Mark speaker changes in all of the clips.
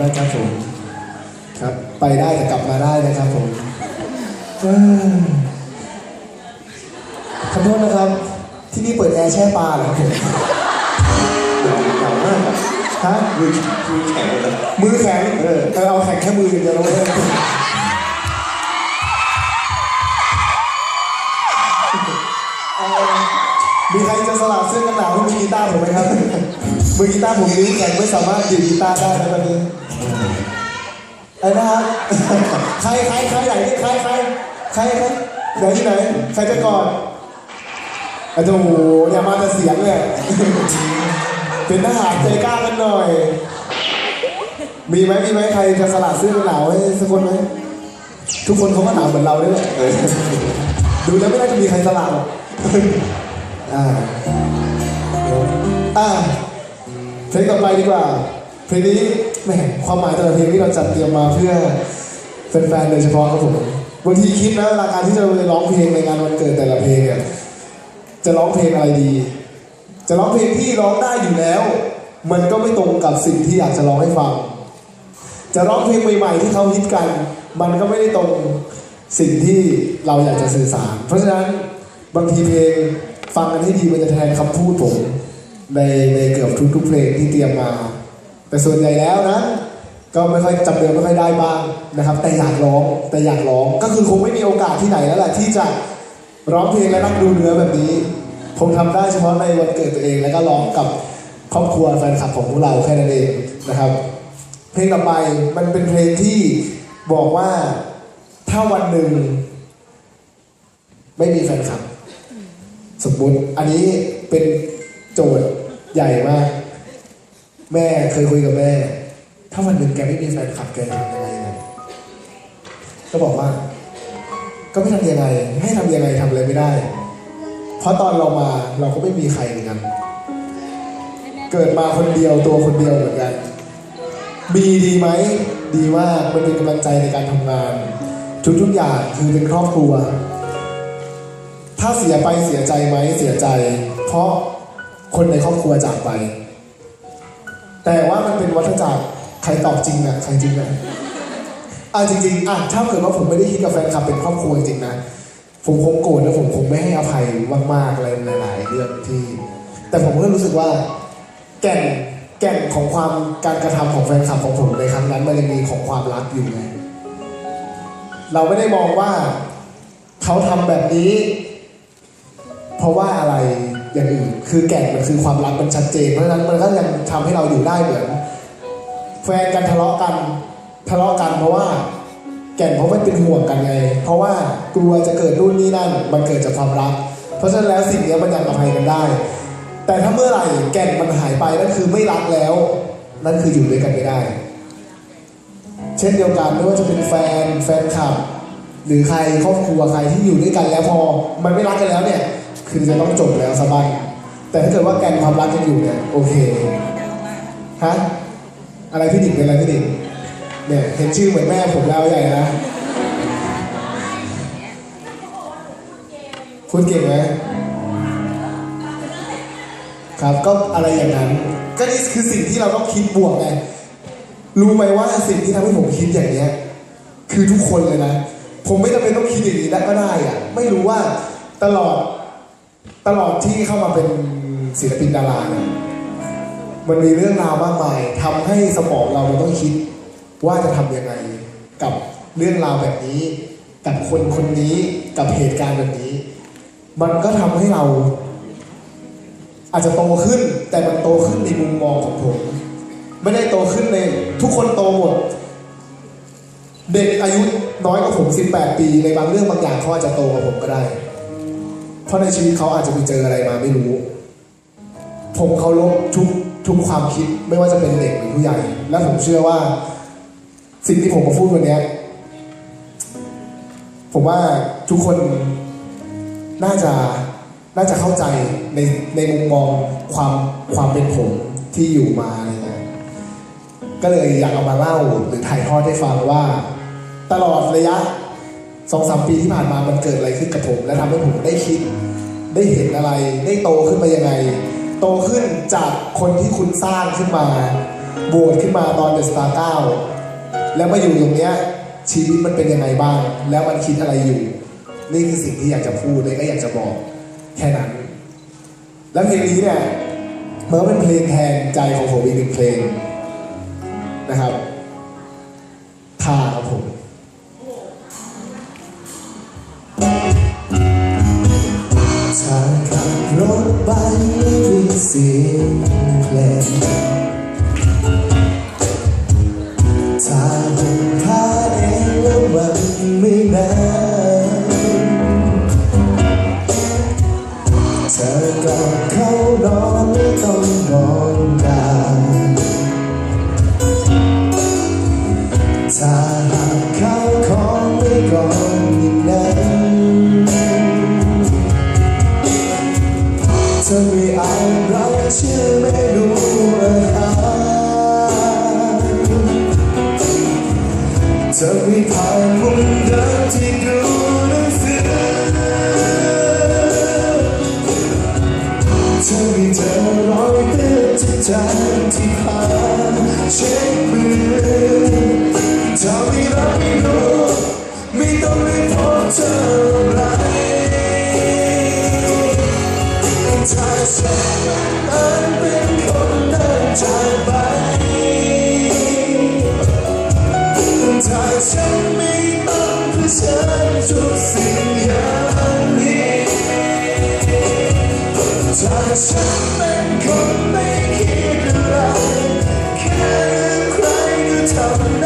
Speaker 1: มากครับผมครับ ไปได้แต่กลับมาได้นะครับผมเอ้ยขอโทษนะครับ ที่นี่เปิดแอร์แช่ปลาเหรอครับผม
Speaker 2: หนาวมากอะ
Speaker 1: ฮะ
Speaker 2: มือมือแข็งเลย
Speaker 1: มือแข็งเออเออเอาแข็งแค่มืออย่างเดียวนะเว้ยเอ่อมีใครจะสลับเสื้อกันหนาวให้มือกีตาร์ผมไหมครับ มือกีตาร์ผมนิ้วแข็งไม่สามารถดีดกีตาร์ได้นะตอนนี้ ไอ้นะครับใครใครใครไหนนี่ใครใครใครใครไหนที่ไหนใครจะกอดอาจจะโอ้โหอย่ามาแต่เสียงเลยเป็นทหารใจกล้ากันหน่อย มีไหมมีไหมใครจะสละเสื้อกันหนาวให้สักคนไหมทุกคนเขาก็หนาวเหมือนเราด้วยแหละดูแล้วไม่น่าจะมีใครสละหรอกอ่าอ่าเพลงต่อไปดีกว่า เพลงนี้แหมความหมายแต่ละเพลงที่เราจัดเตรียมมาเพื่อแฟนๆโดยเฉพาะครับผมบางทีคิดนะเวลาการที่จะไปร้องเพลงในงานวันเกิดแต่ละเพลงเนี่ยจะร้องเพลงอะไรดี จะร้องเพลงที่ร้องได้อยู่แล้ว มันก็ไม่ตรงกับสิ่งที่อยากจะร้องให้ฟัง จะร้องเพลงใหม่ๆที่เขาฮิตกัน มันก็ไม่ได้ตรงสิ่งที่เราอยากจะสื่อสาร เพราะฉะนั้นบางทีเพลงฟังกันให้ดีมันจะแทนคำพูดผมในในเกือบทุกๆเพลงที่เตรียมมา แต่ส่วนใหญ่แล้วนะ ก็ไม่ค่อยจำเดิมไม่ค่อยได้บ้างนะครับ แต่อยากร้องแต่อยากร้องก็คือคงไม่มีโอกาสที่ไหนแล้วแหละที่จะร้องเพลงและนั่งดูเนื้อแบบนี้ผมทำได้เฉพาะในวันเกิดตัวเองแล้วก็ร้องกับครอบครัวแฟนคลับของพวกเราแค่นั้นเองนะครับ เพลงต่อไปมันเป็นเพลงที่บอกว่าถ้าวันหนึ่ง ไม่มีแฟนคลับ สมมุติอันนี้เป็นโจทย์ใหญ่มาก แม่เคยคุยกับแม่ ถ้าวันหนึ่งแกไม่มีแฟนคลับแกทำยังไงนะก็บอกว่า ก็ไม่ทำยังไงให้ทำยังไงทำอะไรไม่ได้ เพราะตอนเรามาเราก็ไม่มีใครเหมือนกันเกิดมาคนเดียวตัวคนเดียวเหมือนกัน มีดีไหมดีมากมันเป็นกำลังใจในการทำงานทุกๆอย่างคือเป็นครอบครัว ถ้าเสียไปเสียใจไหมเสียใจ เพราะคนในครอบครัวจากไป แต่ว่ามันเป็นวัฏจักรใครตอบจริงนะใครจริงนะอะจริงๆอะถ้าเกิดว่าผมไม่ได้คิดกับแฟนคลับเป็นครอบครัวจริงนะผมคงโกรธและผมคงไม่ให้อภัยมากๆอะไรหลาย ๆ เรื่องที่ แต่ผมก็รู้สึกว่า แก่นแก่นของความการกระทำของแฟนคลับของผมในครั้งนั้น มันยังมีของความรักอยู่ไงเราไม่ได้มองว่าเขาทำแบบนี้ เพราะว่าอะไร อย่างอื่นคือแก่นมันคือความรักมันชัดเจน เพราะฉะนั้นมันก็ยังทำให้เราอยู่ได้เหมือน แฟนกันทะเลาะกันทะเลาะกันเพราะว่า แก่นเพราะมันเป็นห่วงกันไง เพราะว่ากลัวจะเกิดนู่นนี่นั่น มันเกิดจากความรัก เพราะฉะนั้นแล้วสิ่งนี้มันยังอภัยกันได้ แต่ถ้าเมื่อไหร่แก่นมันหายไปนั่นคือไม่รักแล้ว นั่นคืออยู่ด้วยกันไม่ได้ เช่นเดียวกันไม่ว่าจะเป็นแฟนแฟนคลับหรือใครครอบครัวใครที่อยู่ด้วยกันแล้วพอ มันไม่รักกันแล้วเนี่ย คือจะต้องจบแล้วสบายแต่ถ้าเกิดว่าแกนความรักยังอยู่เนี่ยโอเคฮะอะไรพี่ดิ่งเป็นอะไรพี่ดิ่งเนี่ยเห็นชื่อเหมือนแม่ผมแล้วใหญ่นะพูดเก่งไหมครับก็อะไรอย่างนั้น ก็นี่คือสิ่งที่เราต้องคิดบวกไงรู้ไหมว่าสิ่งที่ทำให้ผมคิดอย่างเนี้ยคือทุกคนเลยนะ ผมไม่จำเป็นต้องคิดอย่างนี้ได้ก็ได้อะไม่รู้ว่าตลอด ตลอดที่เข้ามาเป็นศิลปินดาราเนี่ยมันมีเรื่องราวมากมายทำให้สมองเรามันต้องคิดว่าจะทำยังไงกับเรื่องราวแบบนี้ กับคนคนนี้กับเหตุการณ์แบบนี้ มันก็ทำให้เรา อาจจะโตขึ้น แต่มันโตขึ้นในมุมมองของผมไม่ได้โตขึ้นในทุกคนโตหมด เด็กอายุน้อยกว่าผม 18 ปี ในบางเรื่องบางอย่างเขาอาจจะโตกว่าผมก็ได้ ราะในชีวิตเขาอาจจะไปเจออะไรมาไม่รู้ ผมเคารพทุกทุกความคิดไม่ว่าจะเป็นเด็กหรือผู้ใหญ่ และผมเชื่อว่า สิ่งที่ผมมาพูดวันนี้ผมว่าทุกคนน่าจะน่าจะเข้าใจในในมุมมองความความเป็นผมที่อยู่มาอะไรเงี้ยก็เลยอยากเอามาเล่าหรือถ่ายทอดให้ฟังว่า ตลอดระยะสองสามปีที่ผ่านมามันเกิดอะไรขึ้นกับผม และทำให้ผมได้คิด ได้เห็นอะไร ได้โตขึ้นมายังไง โตขึ้นจากคนที่คุณสร้างขึ้นมา
Speaker 3: โหวตขึ้นมาตอนเดสตาร์เก้าแล้วมาอยู่ตรงเนี้ยชีวิตมันเป็นยังไงบ้าง แล้วมันคิดอะไรอยู่ นี่คือสิ่งที่อยากจะพูดเลยก็อยากจะบอกแค่นั้น แล้วเพลงนี้เนี่ยมันก็เป็นเพลงแทนใจของผมอีกหนึ่งเพลงนะครับทาครับผม มี เธอไม่อาจรักชื่อไม่รู้อาหารเธอไม่ผ่านมุมเดิมที่ดูหนังสือเธอไม่เจอรอยเลือดที่จางที่ผ่านเช็ดมือเธอไม่รักไม่รู้ไม่ต้องไปพบเธอ ไรถ้าฉันมันเป็นคนเดินจากไปถ้าฉันไม่ต้องเผชิญทุกสิ่งอย่างนี้ถ้าฉันเป็นคนไม่คิดอะไรแค่ใครก็ทำได้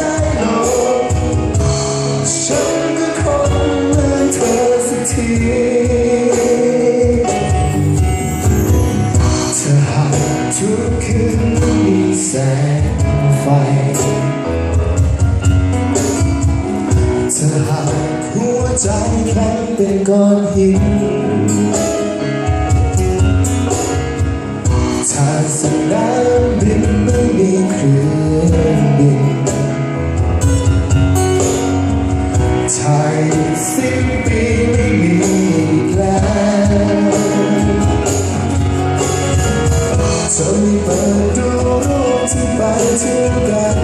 Speaker 3: ที่ไปถึงกัน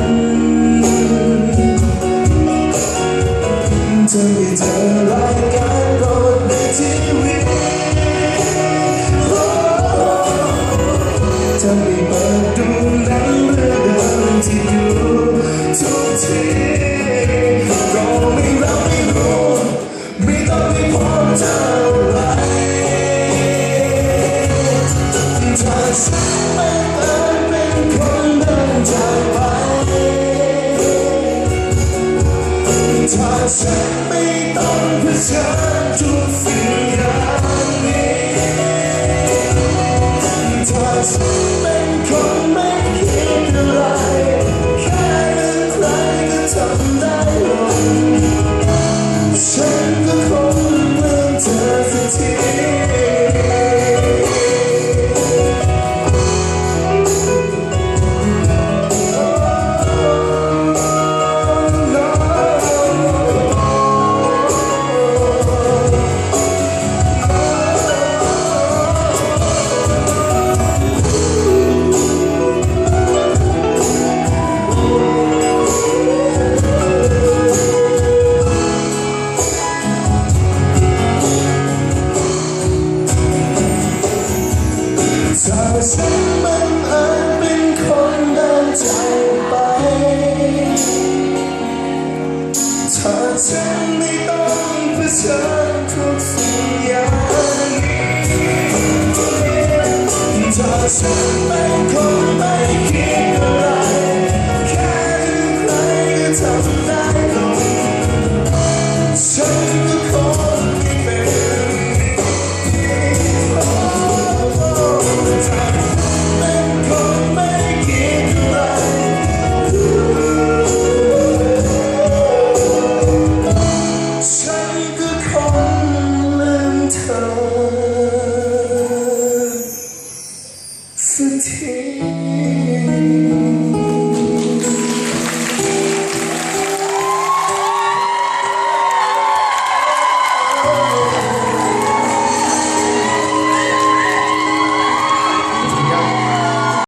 Speaker 3: จะมีเธอรายการโปรดในชีวิตจะมีเปิดดูหนังเรื่องเดิมที่ดูทุกที ต้ ฉันไม่ต้องเผชิญทุกสิ่งอย่างนี้ถ้าฉันเป็นคน